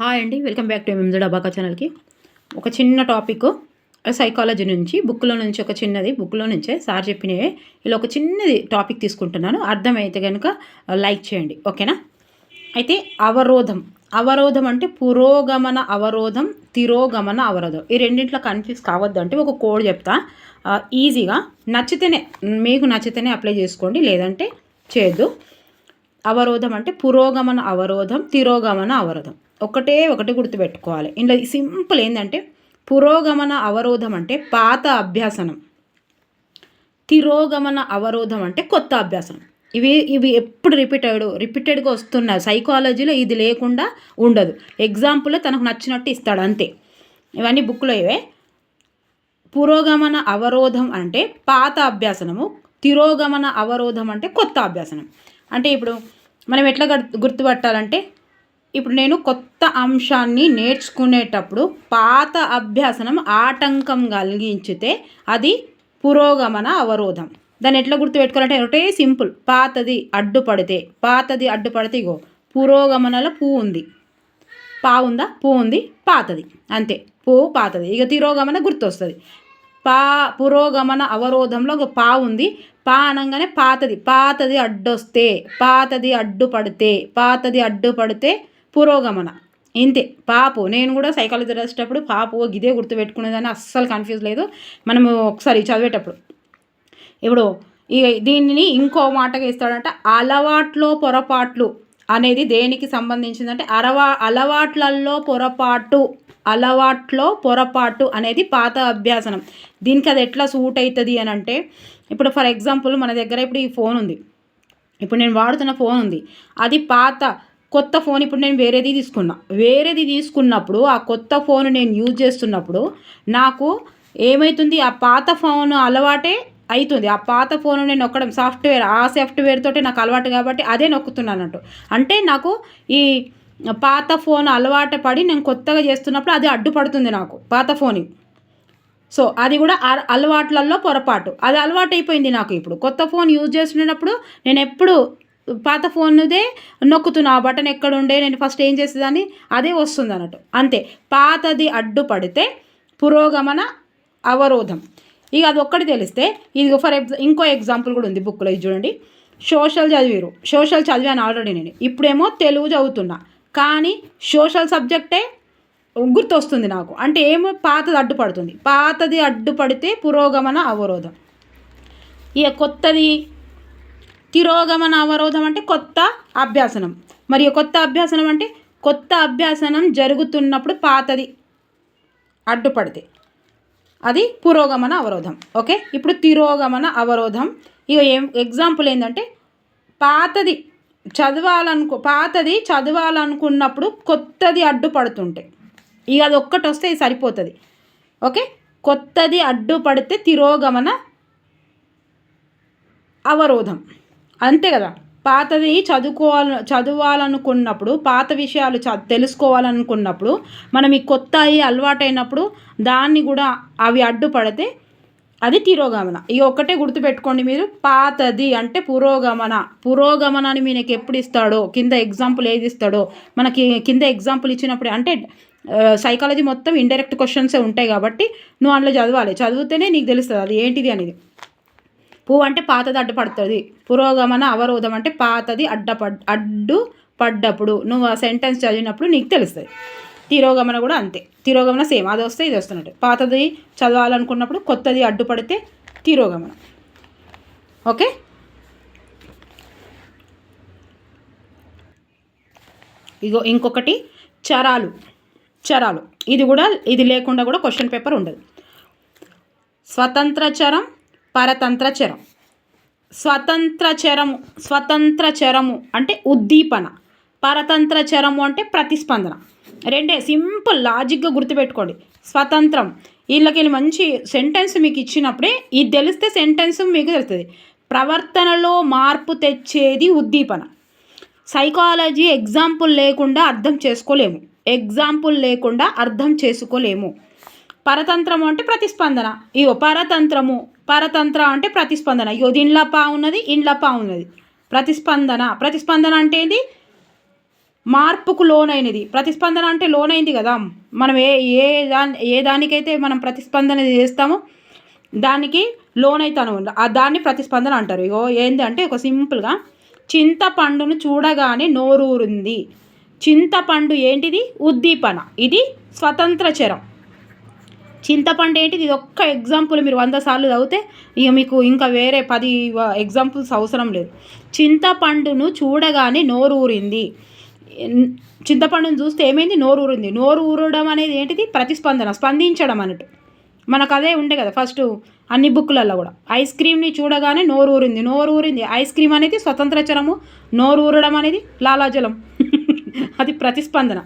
Hi అండి welcome back to MZ అబాకా ఛానల్కి ఒక చిన్న టాపిక్ సైకాలజీ నుంచి బుక్లో నుంచి ఒక చిన్నది బుక్లో నుంచే సార్ చెప్పినవే. ఇలా ఒక చిన్నది టాపిక్ తీసుకుంటున్నాను. అర్థమైతే కనుక లైక్ చేయండి. ఓకేనా అయితే అవరోధం. అవరోధం అంటే పురోగమన అవరోధం తిరోగమన అవరోధం. ఈ రెండింటిలో కన్ఫ్యూజ్ కావద్దు అంటే ఒక కోడ్ చెప్తా. ఈజీగా నచ్చితేనే మీకు నచ్చితేనే అప్లై చేసుకోండి. లేదంటే చేయొద్దు. అవరోధం అంటే పురోగమన అవరోధం తిరోగమన అవరోధం. ఒకటే ఒకటి గుర్తుపెట్టుకోవాలి. ఇందులో సింపుల్ ఏంటంటే పురోగమన అవరోధం అంటే పాత అభ్యాసనం. తిరోగమన అవరోధం అంటే కొత్త అభ్యాసనం. ఇవి ఇవి ఎప్పుడు రిపీటెడ్ రిపీటెడ్గా వస్తున్నాయి సైకాలజీలో ఇది లేకుండా ఉండదు. ఎగ్జాంపుల్ తనకు నచ్చినట్టు ఇస్తాడు అంతే. ఇవన్నీ బుక్లో ఇవే. పురోగమన అవరోధం అంటే పాత అభ్యాసనము తిరోగమన అవరోధం అంటే కొత్త అభ్యాసనం. అంటే ఇప్పుడు మనం ఎట్లా గుర్తుపట్టాలంటే ఇప్పుడు నేను కొత్త అంశాన్ని నేర్చుకునేటప్పుడు పాత అభ్యాసనం ఆటంకం కలిగించితే అది పురోగమన అవరోధం. దాన్ని ఎట్లా గుర్తుపెట్టుకోవాలంటే ఒకటే సింపుల్. పాతది అడ్డుపడితే పాతది అడ్డుపడితే ఇగో పురోగమనలో పువ్వు ఉంది. పా ఉందా? పూ ఉంది. పాతది. అంతే. పువ్వు పాతది. ఇక తిరోగమన గుర్తొస్తుంది. పా పురోగమన అవరోధంలో ఒక పా ఉంది. పా అనగానే పాతది. పాతది అడ్డొస్తే పాతది అడ్డుపడితే పాతది అడ్డుపడితే పురోగమన. ఇంతే. పాపు. నేను కూడా సైకాలజీ రాసేటప్పుడు పాపు ఇదే గుర్తుపెట్టుకునేదాన్ని. అస్సలు కన్ఫ్యూజ్ లేదు. మనము ఒకసారి చదివేటప్పుడు. ఇప్పుడు ఈ దీనిని ఇంకో మాటగా ఇస్తాడంట అలవాట్లో పొరపాట్లు అనేది దేనికి సంబంధించిందంటే అరవా అలవాట్లల్లో పొరపాటు అలవాట్లో పొరపాటు అనేది పాత అభ్యాసనం. దీనికి అది ఎట్లా సూట్ అవుతుంది అని అంటే ఇప్పుడు ఫర్ ఎగ్జాంపుల్ మన దగ్గర ఇప్పుడు ఈ ఫోన్ ఉంది. ఇప్పుడు నేను వాడుతున్న ఫోన్ ఉంది. అది పాత కొత్త ఫోన్ ఇప్పుడు నేను వేరేది తీసుకున్నా. వేరేది తీసుకున్నప్పుడు ఆ కొత్త ఫోన్ నేను యూజ్ చేస్తున్నప్పుడు నాకు ఏమవుతుంది ఆ పాత ఫోన్ అలవాటే అవుతుంది ఆ పాత ఫోన్ నేను నొక్కడం సాఫ్ట్వేర్ ఆ సాఫ్ట్వేర్ తోటి నాకు అలవాటు కాబట్టి అదే నొక్కుతున్నాను అన్నట్టు. అంటే నాకు ఈ పాత ఫోన్ అలవాటు పడి నేను కొత్తగా చేస్తున్నప్పుడు అది అడ్డుపడుతుంది నాకు పాత ఫోన్. సో అది కూడా అ- అలవాట్లలో పొరపాటు. అది అలవాటు అయిపోయింది నాకు ఇప్పుడు. కొత్త ఫోన్ యూజ్ చేస్తున్నప్పుడు నేను ఎప్పుడు పాత ఫోన్దే నొక్కుతున్నా. ఆ బటన్ ఎక్కడుండే నేను ఫస్ట్ ఏం చేసేదాన్ని? అదే వస్తుంది అన్నట్టు. అంతే. పాతది అడ్డుపడితే పురోగమన అవరోధం. ఇక అది ఒక్కటి తెలిస్తే ఇది ఫర్ ఎగ్జా ఇంకో ఎగ్జాంపుల్ కూడా ఉంది బుక్లో ఇది చూడండి. సోషల్ చదివారు. సోషల్ చదివాను ఆల్రెడీ నేను. ఇప్పుడేమో తెలుగు చదువుతున్నా. కానీ సోషల్ సబ్జెక్టే గుర్తొస్తుంది నాకు. అంటే ఏమో పాతది అడ్డుపడుతుంది. పాతది అడ్డుపడితే పురోగమన అవరోధం. ఇక కొత్తది తిరోగమన అవరోధం అంటే కొత్త అభ్యాసనం. మరి కొత్త అభ్యాసనం అంటే కొత్త అభ్యాసనం జరుగుతున్నప్పుడు పాతది అడ్డుపడితే. అది పురోగమన అవరోధం. ఓకే? ఇప్పుడు తిరోగమన అవరోధం. ఇక ఏం ఎగ్జాంపుల్ ఏంటంటే పాతది చదవాలనుకో పాతది చదవాలనుకున్నప్పుడు కొత్తది అడ్డుపడుతుంటే. ఇక అది ఒక్కటి వస్తే ఇది సరిపోతుంది. ఓకే? కొత్తది అడ్డుపడితే తిరోగమన అవరోధం. అంతే కదా? పాతది చదువుకోవాలి చదవాలనుకున్నప్పుడు పాత విషయాలు చ తెలుసుకోవాలనుకున్నప్పుడు మనం ఈ కొత్త అయ్యి అలవాటైనప్పుడు దాన్ని కూడా అవి అడ్డుపడితే అది తిరోగమన. ఈ ఒక్కటే గుర్తుపెట్టుకోండి మీరు పాతది అంటే పురోగమన. పురోగమన అని మీకు ఎప్పుడు ఇస్తాడో కింద ఎగ్జాంపుల్ ఏది ఇస్తాడో మనకి కింద ఎగ్జాంపుల్ ఇచ్చినప్పుడు అంటే సైకాలజీ మొత్తం ఇండైరెక్ట్ క్వశ్చన్సే ఉంటాయి కాబట్టి నువ్వు అందులో చదవాలి. చదివితేనే నీకు తెలుస్తుంది అది ఏంటిది అనేది. పువ్వు అంటే పాతది అడ్డుపడుతుంది. పురోగమన అవరోధం అంటే పాతది అడ్డపడ్ అడ్డు పడ్డప్పుడు నువ్వు ఆ సెంటెన్స్ చదివినప్పుడు నీకు తెలుస్తుంది. తిరోగమన కూడా అంతే. తిరోగమన సేమ్ అది వస్తే ఇది వస్తున్నట్టు. పాతది చదవాలనుకున్నప్పుడు కొత్తది అడ్డుపడితే తిరోగమనం. ఓకే? ఇగో ఇంకొకటి చరాలు. చరాలు. ఇది కూడా ఇది లేకుండా కూడా క్వశ్చన్ పేపర్ ఉండదు. స్వతంత్ర చరం పరతంత్ర చరం స్వతంత్ర చరము స్వతంత్ర చరము అంటే ఉద్దీపన. పరతంత్ర చరము అంటే ప్రతిస్పందన. రెండే సింపుల్ లాజిక్గా గుర్తుపెట్టుకోండి. స్వతంత్రం. వీళ్ళకి మంచి సెంటెన్స్ మీకు ఇచ్చినప్పుడే ఇది తెలిస్తే సెంటెన్స్ మీకు తెలుస్తుంది. ప్రవర్తనలో మార్పు తెచ్చేది ఉద్దీపన. సైకాలజీ ఎగ్జాంపుల్ లేకుండా అర్థం చేసుకోలేము. ఎగ్జాంపుల్ లేకుండా అర్థం చేసుకోలేము. పరతంత్రము అంటే ప్రతిస్పందన. ఇగో పరతంత్రము. పరతంత్ర అంటే ప్రతిస్పందన. ఇగో దీనిలో పా ఉన్నది ఇండ్లప్ప పా ఉన్నది. ప్రతిస్పందన. ప్రతిస్పందన అంటే ఏంది? మార్పుకు లోనైనది. ప్రతిస్పందన అంటే లోనైంది కదా. మనం ఏ ఏ దాని ఏ దానికైతే మనం ప్రతిస్పందన చేస్తామో దానికి లోనైతాను. ఆ దాన్ని ప్రతిస్పందన అంటారు. ఇగో ఏంది అంటే ఒక సింపుల్గా చింతపండును చూడగానే నోరూరుంది. చింతపండు ఏంటిది? ఉద్దీపన. ఇది స్వతంత్ర చరం. చింతపండు ఏంటిది? ఇది ఒక్క ఎగ్జాంపుల్ మీరు వంద సార్లు చదివితే ఇక మీకు ఇంకా వేరే పది ఎగ్జాంపుల్స్ అవసరం లేదు. చింతపండును చూడగానే నోరు ఊరింది చింతపండును చూస్తే ఏమైంది? నోరు ఊరింది నోరు ఊరడం అనేది ఏంటిది? ప్రతిస్పందన స్పందించడం అన్నట్టు. మనకు అదే ఉండే కదా ఫస్ట్ అన్ని బుక్లలో కూడా. ఐస్ క్రీమ్ని చూడగానే నోరు ఊరింది నోరు ఊరింది ఐస్ క్రీమ్ అనేది స్వతంత్ర చరము. నోరు ఊరడం అనేది లాలాజలం. అది ప్రతిస్పందన.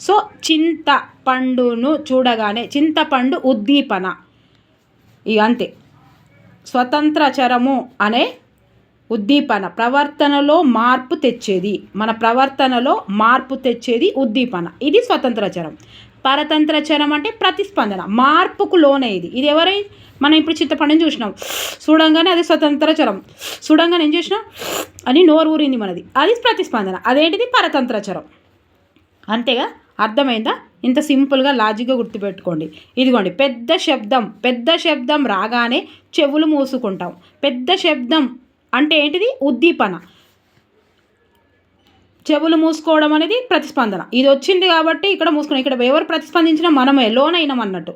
సో చింత పండును చూడగానే చింతపండు ఉద్దీపన. ఇక అంతే. స్వతంత్ర చరము అనే ఉద్దీపన. ప్రవర్తనలో మార్పు తెచ్చేది. మన ప్రవర్తనలో మార్పు తెచ్చేది ఉద్దీపన. ఇది స్వతంత్ర చరం. పరతంత్ర చరం అంటే ప్రతిస్పందన. మార్పుకు లోనయ్యేది. ఇది ఎవరై? మనం ఇప్పుడు చింతపండుని చూసినాం. చూడంగానే అది స్వతంత్ర చరం. చూడంగానే ఏం చేసినాం? అని నోరు ఊరింది మనది. అది ప్రతిస్పందన. అదేంటిది? పరతంత్ర చరం. అంతేగా? అర్థమైందా? ఇంత సింపుల్గా లాజిక్గా గుర్తుపెట్టుకోండి. ఇదిగోండి పెద్ద శబ్దం పెద్ద శబ్దం రాగానే చెవులు మూసుకుంటాం. పెద్ద శబ్దం అంటే ఏంటిది? ఉద్దీపన. చెవులు మూసుకోవడం అనేది ప్రతిస్పందన. ఇది వచ్చింది కాబట్టి ఇక్కడ మూసుకున్నాం. ఇక్కడ ఎవరు ప్రతిస్పందించినా మనమే లోనైనాం అన్నట్టు.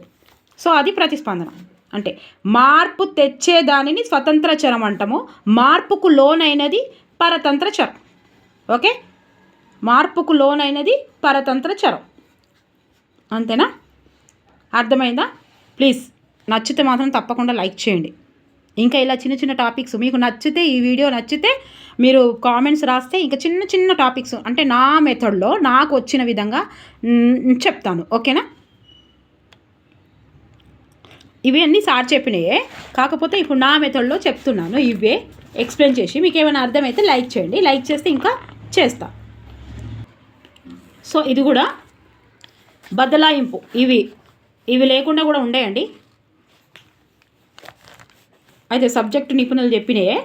సో అది ప్రతిస్పందన. అంటే మార్పు తెచ్చే దానిని స్వతంత్ర చరం అంటాము మార్పుకు లోనైనది పరతంత్ర చరం. ఓకే? మార్పుకు లోనైనది పరతంత్ర చరం. అంతేనా? అర్థమైందా? ప్లీజ్ నచ్చితే మాత్రం తప్పకుండా లైక్ చేయండి. ఇంకా ఇలా చిన్న చిన్న టాపిక్స్ మీకు నచ్చితే ఈ వీడియో నచ్చితే మీరు కామెంట్స్ రాస్తే ఇంకా చిన్న చిన్న టాపిక్స్ అంటే నా మెథడ్లో నాకు వచ్చిన విధంగా చెప్తాను. ఓకేనా? ఇవి అన్నీ సార్ చెప్పినాయే. కాకపోతే ఇప్పుడు నా మెథడ్లో చెప్తున్నాను. ఇవే ఎక్స్ప్లెయిన్ చేసి మీకు ఏమైనా అర్థమైతే లైక్ చేయండి. లైక్ చేస్తే ఇంకా చేస్తాను సో ఇది కూడా బదలాయింపు. ఇవి ఇవి లేకుండా కూడా ఉండేయండి. అయితే సబ్జెక్టు నిపుణులు చెప్పినాయే.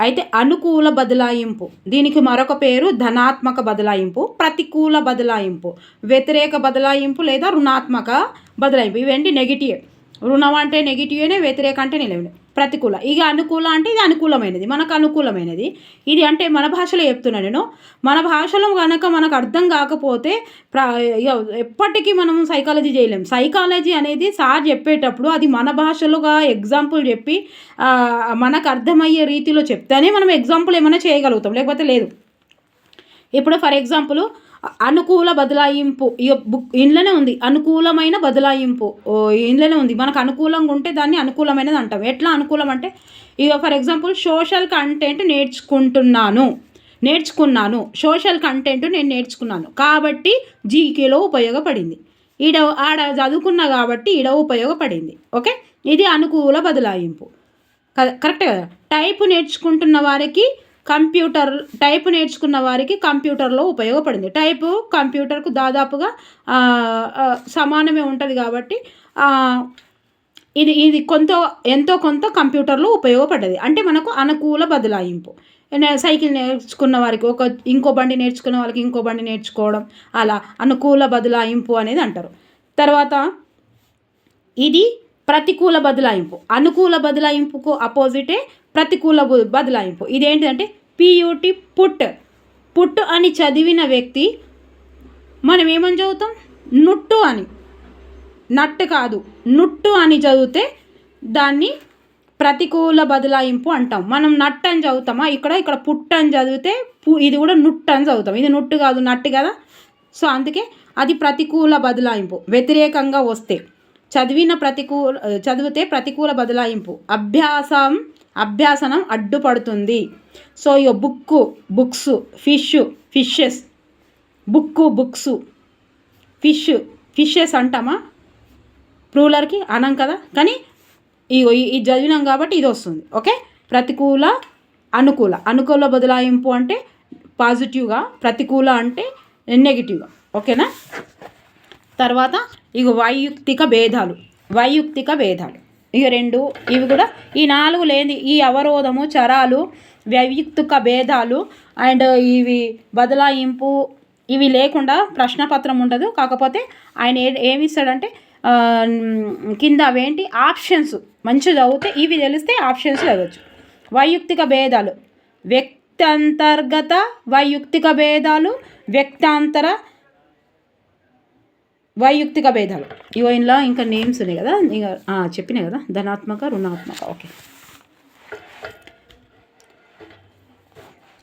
అయితే అనుకూల బదలాయింపు. దీనికి మరొక పేరు ధనాత్మక బదలాయింపు ప్రతికూల బదలాయింపు వ్యతిరేక బదలాయింపు లేదా రుణాత్మక బదలాయింపు. ఇవేంటి? నెగిటివ్ రుణం అంటే నెగిటివ్నే వ్యతిరేక అంటే నిలవని. ప్రతికూల. ఇక అనుకూల అంటే ఇది అనుకూలమైనది. మనకు అనుకూలమైనది. ఇది అంటే మన భాషలో చెప్తున్నా నేను. మన భాషలో కనుక మనకు అర్థం కాకపోతే ఎప్పటికీ మనం సైకాలజీ చేయలేం. సైకాలజీ అనేది సార్ చెప్పేటప్పుడు అది మన భాషలోగా ఎగ్జాంపుల్ చెప్పి మనకు అర్థమయ్యే రీతిలో చెప్తేనే మనం ఎగ్జాంపుల్ ఏమైనా చేయగలుగుతాం. లేకపోతే లేదు. ఇప్పుడు ఫర్ ఎగ్జాంపుల్ అనుకూల బదలాయింపు ఇక బుక్ ఇంట్లోనే ఉంది. అనుకూలమైన బదలాయింపు ఇంట్లోనే ఉంది. మనకు అనుకూలంగా ఉంటే దాన్ని అనుకూలమైనది అంటాం ఎట్లా అనుకూలం అంటే ఇక ఫర్ ఎగ్జాంపుల్ సోషల్ కంటెంట్ నేర్చుకుంటున్నాను నేర్చుకున్నాను. సోషల్ కంటెంట్ నేను నేర్చుకున్నాను. కాబట్టి జీకేలో ఉపయోగపడింది. ఈడ ఆడ చదువుకున్నా కాబట్టి ఈడ ఉపయోగపడింది. ఓకే? ఇది అనుకూల బదలాయింపు. కరెక్టే కదా? టైప్ నేర్చుకుంటున్న వారికి కంప్యూటర్ టైప్ నేర్చుకున్న వారికి కంప్యూటర్లో ఉపయోగపడింది. టైపు కంప్యూటర్కు దాదాపుగా సమానమే ఉంటుంది కాబట్టి ఇది ఇది కొంత ఎంతో కొంత కంప్యూటర్లో ఉపయోగపడ్డది. అంటే మనకు అనుకూల బదలాయింపు. సైకిల్ నేర్చుకున్న వారికి ఒక ఇంకో బండి నేర్చుకున్న వాళ్ళకి ఇంకో బండి నేర్చుకోవడం అలా అనుకూల బదలాయింపు అనేది అంటారు. తర్వాత ఇది ప్రతికూల బదలాయింపు. అనుకూల బదలాయింపుకు అపోజిటే ప్రతికూల బదలాయింపు. ఇదేంటంటే పియూటి పుట్. పుట్ అని చదివిన వ్యక్తి మనం ఏమని చదువుతాం? నుట్టు అని. నట్టు కాదు. నుట్టు అని చదివితే దాన్ని ప్రతికూల బదలాయింపు అంటాం. మనం నట్ అని చదువుతామా? ఇక్కడ ఇక్కడ పుట్ట అని చదివితే ఇది కూడా నుట్టు అని చదువుతాం. ఇది నుట్టు కాదు నట్టు కదా? సో అందుకే అది ప్రతికూల బదలాయింపు. వ్యతిరేకంగా వస్తే. చదివిన ప్రతికూల చదివితే ప్రతికూల బదలాయింపు. అభ్యాసం అభ్యాసనం అడ్డుపడుతుంది. సో ఇక book books fish fishes book books fish fishes అంటామా? ప్రూలర్కి అనం కదా? కానీ ఈ ఇది చదివినాం కాబట్టి ఇది వస్తుంది. ఓకే? ప్రతికూల అనుకూల. అనుకూల బదలాయింపు అంటే పాజిటివ్గా ప్రతికూల అంటే నెగిటివ్గా. ఓకేనా? తర్వాత ఇక వైయుక్తిక భేదాలు. వైయుక్తిక భేదాలు. ఇక రెండు ఇవి కూడా ఈ నాలుగు లేని ఈ అవరోధము చరాలు వ్యయుక్తిక భేదాలు అండ్ ఇవి బదలాయింపు ఇవి లేకుండా ప్రశ్నపత్రం ఉండదు. కాకపోతే ఆయన ఏ ఏమి ఇస్తాడంటే కింద అవేంటి ఆప్షన్స్. మంచిగా చదివితే ఇవి తెలిస్తే ఆప్షన్స్ చదవచ్చు. వైయుక్తిక భేదాలు. వ్యక్తంతర్గత వైయుక్తిక భేదాలు వ్యక్తాంతర వైయుక్తిక భేదాలు. ఇగో ఇందులో ఇంకా నేమ్స్ ఉన్నాయి కదా? ఇంకా చెప్పినాయి కదా? ధనాత్మక రుణాత్మక ఓకే.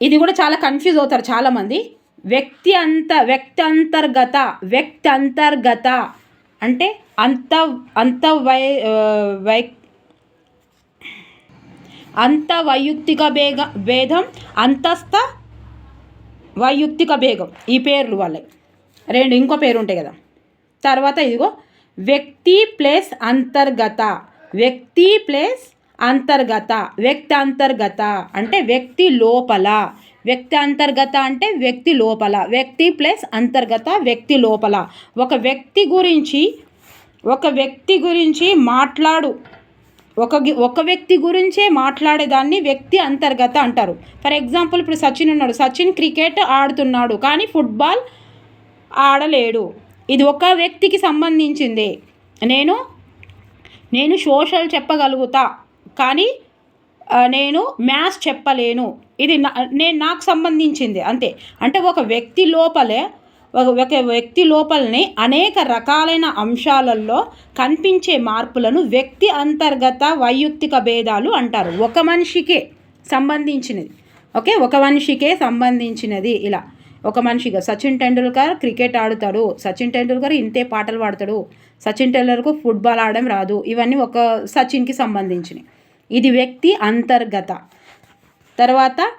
ఇది కూడా చాలా కన్ఫ్యూజ్ అవుతారు చాలామంది. వ్యక్తి అంత వ్యక్తి అంతర్గత వ్యక్తి అంతర్గత అంటే అంత అంత వై వై అంత వైయుక్తిక భేగ భేదం అంతస్థ వైయుక్తిక భేగం. ఈ పేర్లు వాళ్ళవి. రెండు ఇంకో పేరు ఉంటాయి కదా? తర్వాత ఇదిగో వ్యక్తి ప్లస్ అంతర్గత. వ్యక్తి ప్లస్ అంతర్గత. వ్యక్తి అంతర్గత అంటే వ్యక్తి లోపల. వ్యక్తి అంతర్గత అంటే వ్యక్తి లోపల. వ్యక్తి ప్లస్ అంతర్గత వ్యక్తి లోపల. ఒక వ్యక్తి గురించి ఒక వ్యక్తి గురించి మాట్లాడు. ఒక ఒక వ్యక్తి గురించే మాట్లాడేదాన్ని వ్యక్తి అంతర్గత అంటారు. ఫర్ ఎగ్జాంపుల్ ఇప్పుడు సచిన్ ఉన్నాడు. సచిన్ క్రికెట్ ఆడుతున్నాడు కానీ ఫుట్బాల్ ఆడలేడు. ఇది ఒక వ్యక్తికి సంబంధించింది. నేను నేను సోషల్ చెప్పగలుగుతా కానీ నేను మ్యాథ్స్ చెప్పలేను. ఇది నా నేను నాకు సంబంధించింది అంతే. అంటే ఒక వ్యక్తి లోపలే ఒక ఒక వ్యక్తి లోపలనే అనేక రకాలైన అంశాలలో కనిపించే మార్పులను వ్యక్తి అంతర్గత వైయక్తిక భేదాలు అంటారు. ఒక మనిషికే సంబంధించినది. ఓకే? ఒక మనిషికే సంబంధించినది. ఇలా. ఒక మనిషిగా సచిన్ టెండూల్కర్ క్రికెట్ ఆడుతాడు. సచిన్ టెండూల్కర్ ఇంతే పాటలు పాడతాడు. సచిన్ టెండూల్కర్ ఫుట్బాల్ ఆడడం రాదు. ఇవన్నీ ఒక సచిన్కి సంబంధించినవి. ఇది వ్యక్తి అంతర్గత. తర్వాత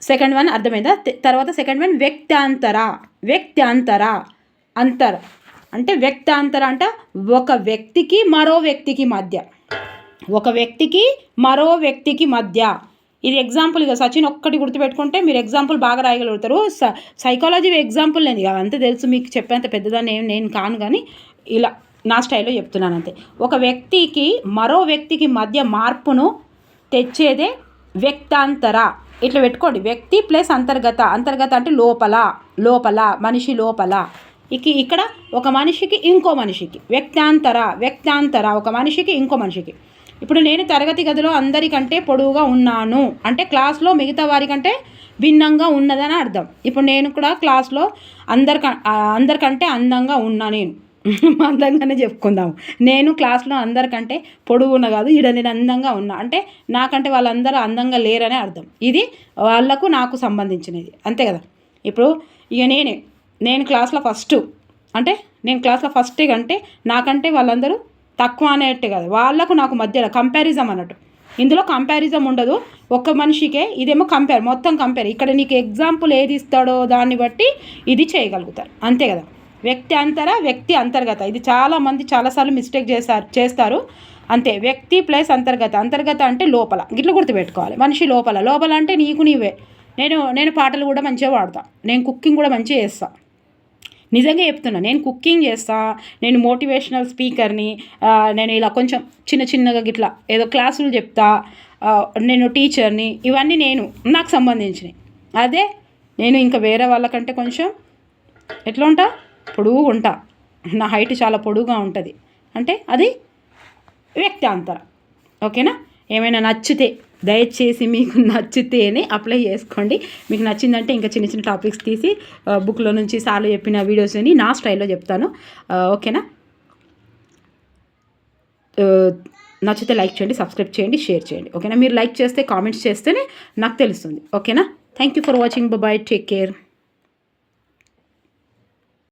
సెకండ్ వన్ అర్థమైందా? తర్వాత సెకండ్ వన్ వ్యక్తాంతర. వ్యక్తాంతర. అంతర్. అంటే వ్యక్తాంతర అంటే ఒక వ్యక్తికి మరో వ్యక్తికి మధ్య. ఒక వ్యక్తికి మరో వ్యక్తికి మధ్య. ఇది ఎగ్జాంపుల్ ఇక సచిన్ ఒక్కటి గుర్తుపెట్టుకుంటే మీరు ఎగ్జాంపుల్ బాగా రాయగలుగుతారు. స సైకాలజీ ఎగ్జాంపుల్ నేను ఇక అంత తెలుసు మీకు చెప్పేంత పెద్దదాన్ని ఏం నేను కాను కానీ ఇలా నా స్టైల్లో చెప్తున్నాను అంతే. ఒక వ్యక్తికి మరో వ్యక్తికి మధ్య మార్పును తెచ్చేదే వ్యక్తాంతర. ఇట్లా పెట్టుకోండి. వ్యక్తి ప్లస్ అంతర్గత. అంతర్గత అంటే లోపల లోపల మనిషి లోపల. ఇక ఇక్కడ ఒక మనిషికి ఇంకో మనిషికి. వ్యక్తాంతర వ్యక్తాంతర. ఒక మనిషికి ఇంకో మనిషికి. ఇప్పుడు నేను తరగతి గదిలో అందరికంటే పొడవుగా ఉన్నాను. అంటే క్లాస్లో మిగతా వారికంటే భిన్నంగా ఉన్నదని అర్థం. ఇప్పుడు నేను కూడా క్లాస్లో అందరిక అందరికంటే అందంగా ఉన్నా నేను. అందంగానే చెప్పుకుందాం నేను క్లాస్లో అందరికంటే పొడుగున్న కాదు ఈడ నేను అందంగా ఉన్నా. అంటే నాకంటే వాళ్ళందరూ అందంగా లేరనే అర్థం. ఇది వాళ్ళకు నాకు సంబంధించినది. అంతే కదా? ఇప్పుడు ఇక నేనే నేను క్లాస్లో ఫస్ట్. అంటే నేను క్లాస్లో ఫస్ట్ అంటే నాకంటే వాళ్ళందరూ తక్కువ అనేట్టు కదా. వాళ్ళకు నాకు మధ్యలో కంపారిజం అన్నట్టు. ఇందులో కంపారిజం ఉండదు. ఒక్క మనిషికే ఇదేమో కంపేర్ మొత్తం కంపేర్ ఇక్కడ నీకు ఎగ్జాంపుల్ ఏది ఇస్తాడో దాన్ని బట్టి ఇది చేయగలుగుతారు. అంతే కదా? వ్యక్తి అంతర వ్యక్తి అంతర్గత. ఇది చాలా మంది చాలాసార్లు మిస్టేక్ చేస్తారు చేస్తారు. అంతే. వ్యక్తి ప్లస్ అంతర్గత. అంతర్గత అంటే లోపల. గిట్ల గుర్తుపెట్టుకోవాలి. మనిషి లోపల. లోపల అంటే నీకు నీవే. నేను నేను పాటలు కూడా మంచిగా పాడతా. నేను కుకింగ్ కూడా మంచిగా చేస్తాను నిజంగా చెప్తున్నా నేను కుకింగ్ చేస్తా నేను మోటివేషనల్ స్పీకర్ని నేను ఇలా కొంచెం చిన్న చిన్నగా గిట్లా ఏదో క్లాసులు చెప్తా నేను టీచర్ని ఇవన్నీ నేను నాకు సంబంధించినవి అదే నేను ఇంకా వేరే వాళ్ళకంటే కొంచెం ఎట్లా ఉంటా? పొడుగు ఉంటా. నా హైట్ చాలా పొడుగుగా ఉంటుంది. అంటే అది వ్యక్తాంతరం. ఓకేనా? ఏమైనా నచ్చితే దయచేసి మీకు నచ్చితేనే అప్లై చేసుకోండి. మీకు నచ్చిందంటే ఇంకా చిన్న చిన్న టాపిక్స్ తీసి బుక్లో నుంచి సార్లు చెప్పిన వీడియోస్ని నా స్టైల్లో చెప్తాను. ఓకేనా? నచ్చితే లైక్ చేయండి సబ్స్క్రైబ్ చేయండి షేర్ చేయండి. ఓకేనా? మీరు లైక్ చేస్తే కామెంట్స్ చేస్తేనే నాకు తెలుస్తుంది. ఓకేనా? Thank you for watching. Bye. Take care.